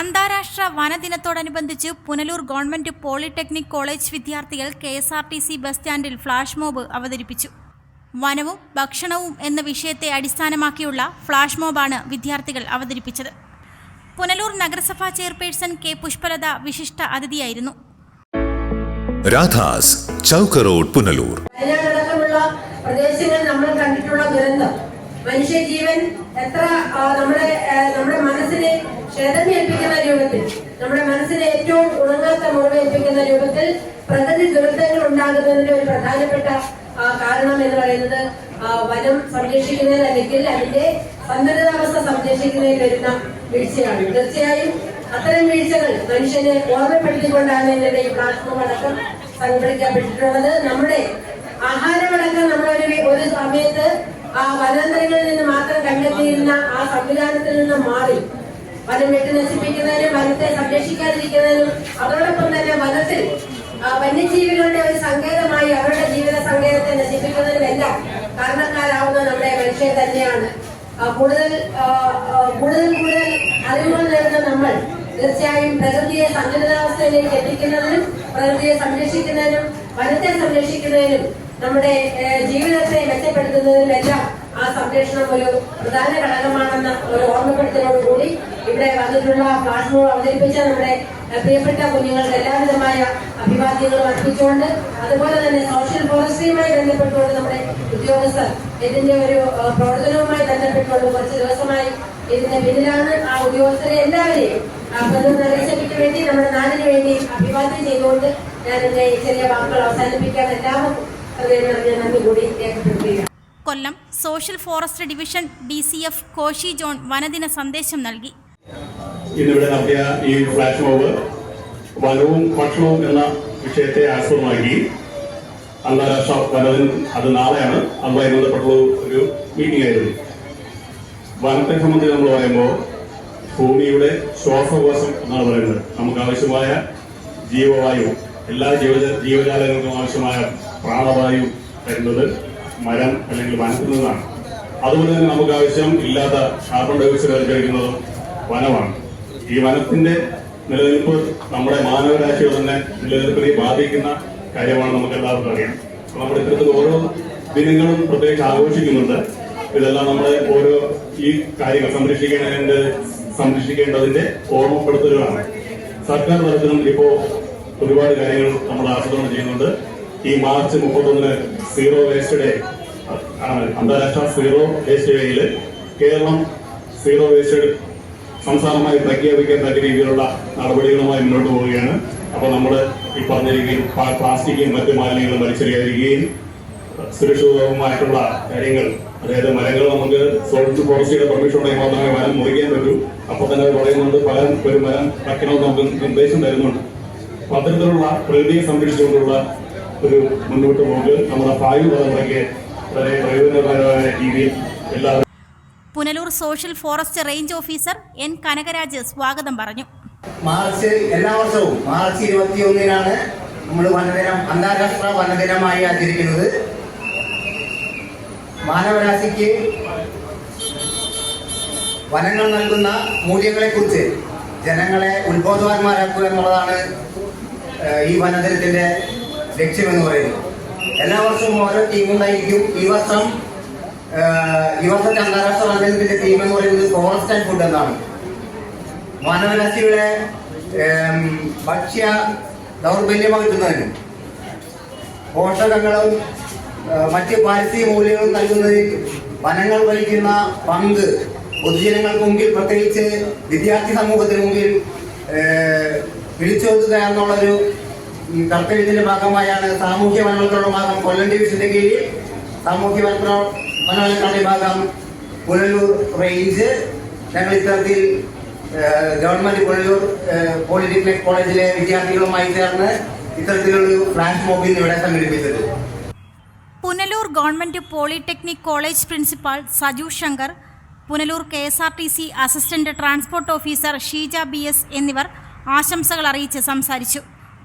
അന്താരാഷ്ട്ര വനദിനത്തോടനുബന്ധിച്ച് Punalur government polytechnic college വിദ്യാർത്ഥികൾ K S R T C bus സ്റ്റാൻഡിൽ ഫ്ലാഷ് മോബ് അവതരിപ്പിച്ചു. വനവും ഭക്ഷണവും എന്ന വിഷയത്തെ അടിസ്ഥാനമാക്കിയുള്ള ഫ്ലാഷ് മോബാണ് വിദ്യാർത്ഥികൾ അവതരിപ്പിച്ചത്. പുനലൂർ നഗരസഭാ ചെയർപേഴ്സൺ കെ പുഷ്പലത വിശിഷ്ട അതിഥിയായിരുന്നു. രാധാസ് ചൗക്ക് റോഡ് പുനലൂർ. പ്രദേശങ്ങളിൽ നമ്മൾ കണ്ടിട്ടുള്ള ദുരന്തം. മനുഷ്യജീവൻ എത്ര നമ്മുടെ നമ്മുടെ മനസ്സിനെ ക്ഷതമേൽപ്പിക്കുന്ന രൂപത്തിൽ നമ്മുടെ മനസ്സിനെ ഏറ്റവും ഉണങ്ങാത്ത മുറിവേൽപ്പിക്കുന്ന രൂപത്തിൽ പ്രകൃതി ദുരന്തങ്ങൾ ഉണ്ടാകുന്നതിന്റെ ഒരു പ്രധാനപ്പെട്ട കാരണം എന്ന് പറയുന്നത് വനം സംരക്ഷിക്കുന്നതിൽ അല്ലെങ്കിൽ അതിന്റെ സന്തുലിതാവസ്ഥ സംരക്ഷിക്കുന്നതിൽ വരുന്ന വീഴ്ചയാണ്. തീർച്ചയായും അത്തരം വീഴ്ചകൾ മനുഷ്യനെ ഓർമ്മപ്പെടുത്തിക്കൊണ്ടാണ് എന്റെ ഈ പ്ലാറ്റ്ഫോം അടക്കം സംഘടിക്കപ്പെട്ടിട്ടുള്ളത് നമ്മുടെ ആഹാരമടക്കം നമ്മളൊരു ഒരു സമയത്ത് ആ വനാന്തരങ്ങളിൽ നിന്ന് മാത്രം കണ്ടെത്തിയിരുന്ന ആ സംവിധാനത്തിൽ നിന്ന് മാറി വനം വെട്ടി നശിപ്പിക്കുന്നതിനും വനത്തെ സംരക്ഷിക്കാതിരിക്കുന്നതിനും അതോടൊപ്പം തന്നെ വനത്തിൽ വന്യജീവികളുടെ ഒരു സങ്കേതമായി അവരുടെ ജീവിത സങ്കേതത്തെ നശിപ്പിക്കുന്നതിനെല്ലാം കാരണക്കാരാവുന്ന നമ്മുടെ മനുഷ്യൻ തന്നെയാണ്. കൂടുതൽ കൂടുതൽ കൂടുതൽ അറിവുകൾ നേടുന്ന നമ്മൾ തീർച്ചയായും പ്രകൃതിയെ സന്തുലിതാവസ്ഥയിലേക്ക് എത്തിക്കുന്നതിനും പ്രകൃതിയെ സംരക്ഷിക്കുന്നതിനും വനത്തെ സംരക്ഷിക്കുന്നതിനും നമ്മുടെ ജീവിതത്തെ മെച്ചപ്പെടുത്തുന്നതിനും മെച്ചപ്പെടുത്തുന്നതിനെല്ലാം ആ സംരക്ഷണം ഒരു പ്രധാന ഘടകമാണെന്ന ഒരു ഓർമ്മപ്പെടുത്തലോടുകൂടി ഇവിടെ വന്നിട്ടുള്ള മോബ് അവതരിപ്പിച്ച നമ്മുടെ പ്രിയപ്പെട്ട കുഞ്ഞുങ്ങൾക്ക് എല്ലാവിധമായ അഭിവാദ്യങ്ങളും അർപ്പിച്ചുകൊണ്ട് അതുപോലെ തന്നെ സോഷ്യൽ ഫോറസ്ട്രിയുമായി ബന്ധപ്പെട്ടുകൊണ്ട് നമ്മുടെ ഉദ്യോഗസ്ഥർ ഇതിന്റെ ഒരു പ്രവർത്തനവുമായി ബന്ധപ്പെട്ടുകൊണ്ട് കുറച്ച് ദിവസമായി ഇതിന്റെ പിന്നിലാണ് ആ ഉദ്യോഗസ്ഥരെ എല്ലാവരെയും ആ വേണ്ടി നമ്മുടെ നാടിന് വേണ്ടി അഭിവാദ്യം ചെയ്തുകൊണ്ട് ഞാൻ എന്റെ ചെറിയ വാക്കുകൾ അവസാനിപ്പിക്കാൻ എല്ലാവർക്കും നന്ദി കൂടി രേഖപ്പെടുത്തുകയാണ്. Kollam social forest division D C F Koshy John വനദിന സന്ദേശം നൽകി. ഇന്നിവിടെ നടത്തിയ ഈ ഫ്ലാഷ് മോബ് വനവും ഭക്ഷണവും എന്ന വിഷയത്തെ ആസ്പദമാക്കി അന്താരാഷ്ട്ര വനദിനം അത് നാളെയാണ്. അതുമായി ബന്ധപ്പെട്ടുള്ള ഒരു മീറ്റിംഗ് ആയിരുന്നു. വനത്തെ സംബന്ധിച്ച് നമ്മൾ പറയുമ്പോൾ ഭൂമിയുടെ ശ്വാസകോശം എന്നാണ് പറയുന്നത്. നമുക്ക് ആവശ്യമായ ജീവവായു എല്ലാ ജീവജ ജീവജാലങ്ങൾക്കും ആവശ്യമായ പ്രാണവായു തരുന്നത് മരം അല്ലെങ്കിൽ വനത്തിൽ അതുപോലെ തന്നെ നമുക്ക് ആവശ്യം ഇല്ലാത്ത കാർബൺ ഡയോക്സൈഡ് വലിച്ചെടുക്കുന്നതും വനമാണ്. ഈ വനത്തിന്റെ നിലനിൽപ്പ് നമ്മുടെ മാനവരാശിയെ തന്നെ നിലനിൽപ്പിനെ ബാധിക്കുന്ന കാര്യമാണ് നമുക്ക് എല്ലാവർക്കും അറിയാം. നമ്മുടെ ഇത്തരത്തിൽ ഓരോ ദിനങ്ങളും പ്രത്യേകിച്ച് ആഘോഷിക്കുന്നുണ്ട്. ഇതെല്ലാം നമ്മുടെ ഓരോ ഈ കാര്യങ്ങൾ സംരക്ഷിക്കേണ്ടതിന്റെ സംരക്ഷിക്കേണ്ടതിന്റെ ഓർമ്മപ്പെടുത്തലുകളാണ്. സർക്കാർ തലത്തിലും ഇപ്പോ ഒരുപാട് കാര്യങ്ങൾ നമ്മൾ ആസൂത്രണം ചെയ്യുന്നുണ്ട്. ഈ മാർച്ച് മുപ്പത്തൊന്നിന് സീറോ വേസ്റ്റ് ഡേ അന്താരാഷ്ട്ര സീറോ വേസ്റ്റ് ഡേയിൽ കേരളം സീറോ വേസ്റ്റ് സംസ്ഥാനമായി പ്രഖ്യാപിക്കാൻ തക്ക രീതിയിലുള്ള നടപടികളുമായി മുന്നോട്ട് പോവുകയാണ്. അപ്പോൾ നമ്മൾ ഈ പറഞ്ഞിരിക്കുകയും രീതിയിൽ പ്ലാസ്റ്റിക്കും മറ്റു മാലിന്യങ്ങളും വലിച്ചെറിയാതിരിക്കുകയും സുരക്ഷിതവുമായിട്ടുള്ള കാര്യങ്ങൾ അതായത് മരങ്ങൾ നമുക്ക് സോളിഡ് ഫോറസ്റ്റിയുടെ പെർമിഷൻ ഉണ്ടെങ്കിൽ മാത്രമേ മരം മുറിക്കാൻ പറ്റൂ. അപ്പോൾ തന്നെ പറയുന്നുണ്ട് പല ഒരു മരം വയ്ക്കണമെന്ന് നമുക്ക് നിർദ്ദേശം തരുന്നുണ്ട്. അത്തരത്തിലുള്ള പ്രകൃതിയെ സംരക്ഷിച്ചുകൊണ്ടുള്ള ഒരു മുന്നോട്ട് പോക്ക് നമ്മുടെ ഭാവി തലമുറയ്ക്ക് വളരെ പ്രയോജനകരമായ രീതിയിൽ എല്ലാവരും Punalur social forest range officer N Kanakaraj സ്വാഗതം പറഞ്ഞു. മാർച്ച് എല്ലാ വർഷവും മാർച്ച് ഇരുപത്തിയൊന്നിനാണ് നമ്മൾ വനദിനം അന്താരാഷ്ട്ര വനദിനമായി ആചരിക്കുന്നത്. മാനവരാശിക്ക് വനങ്ങൾ നൽകുന്ന മൂല്യങ്ങളെ കുറിച്ച് ജനങ്ങളെ ഉത്ബോധവാന്മാരാക്കുക എന്നുള്ളതാണ് ഈ വനദിനത്തിന്റെ ലക്ഷ്യമെന്ന് പറയുന്നത് എല്ലാ വർഷവും ഓരോ ടീമുണ്ടായിരിക്കും ഈ വർഷം ഈ വർഷത്തെ അന്താരാഷ്ട്ര മത്സരത്തിന്റെ ടീം എന്ന് പറയുന്നത് ആൻഡ് ഫുഡ് എന്നാണ്. മാനവരാശിയുടെ ഭക്ഷ്യ ദൗർബല്യമകറ്റുന്നതിനും പോഷകങ്ങളും മറ്റ് പാരിസ്ഥിതിക മൂല്യങ്ങളും നൽകുന്നതിൽ വനങ്ങൾ വഹിക്കുന്ന പങ്ക് പൊതുജനങ്ങൾക്ക് മുമ്പിൽ പ്രത്യേകിച്ച് വിദ്യാർത്ഥി സമൂഹത്തിന് മുമ്പിൽ വിളിച്ചോതുക എന്നുള്ളൊരു ഉം, കർത്തവ്യത്തിന്റെ ഭാഗമായാണ് സാമൂഹ്യ വനവൽക്കരണ ഭാഗം കൊല്ലം ഡിവിഷന്റെ കീഴിൽ സാമൂഹ്യ വനവൽക്കരണ ഭാഗം പുനലൂർ റേഞ്ച്. ഞങ്ങൾ ഇത്തരത്തിൽ ഗവൺമെന്റ് പുനലൂർ പോളിടെക്നിക് കോളേജിലെ വിദ്യാർത്ഥികളുമായി ചേർന്ന് ഇത്തരത്തിലൊരു ഫ്ലാഷ് മോബിൽ ഇവിടെ സംഘടിപ്പിച്ചത്. Punalur government polytechnic college principal Saju Shankar Punalur K S R T C assistant transport officer Sheeja B S എന്നിവർ ആശംസകൾ അറിയിച്ച് സംസാരിച്ചു.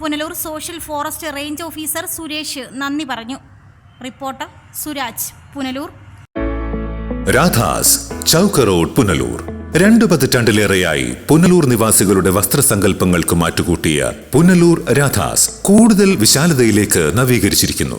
Punalur social forest range officer Suresh നന്ദി പറഞ്ഞു. റിപ്പോർട്ടർ സുരാജ് പുനലൂർ. രാധാസ് ചൗക്ക റോഡ് പുനലൂർ. രണ്ടു പതിറ്റാണ്ടിലേറെയായി പുനലൂർ നിവാസികളുടെ വസ്ത്രസങ്കല്പങ്ങൾക്ക് മാറ്റുകൂട്ടിയ പുനലൂർ രാധാസ് കൂടുതൽ വിശാലതയിലേക്ക് നവീകരിച്ചിരിക്കുന്നു.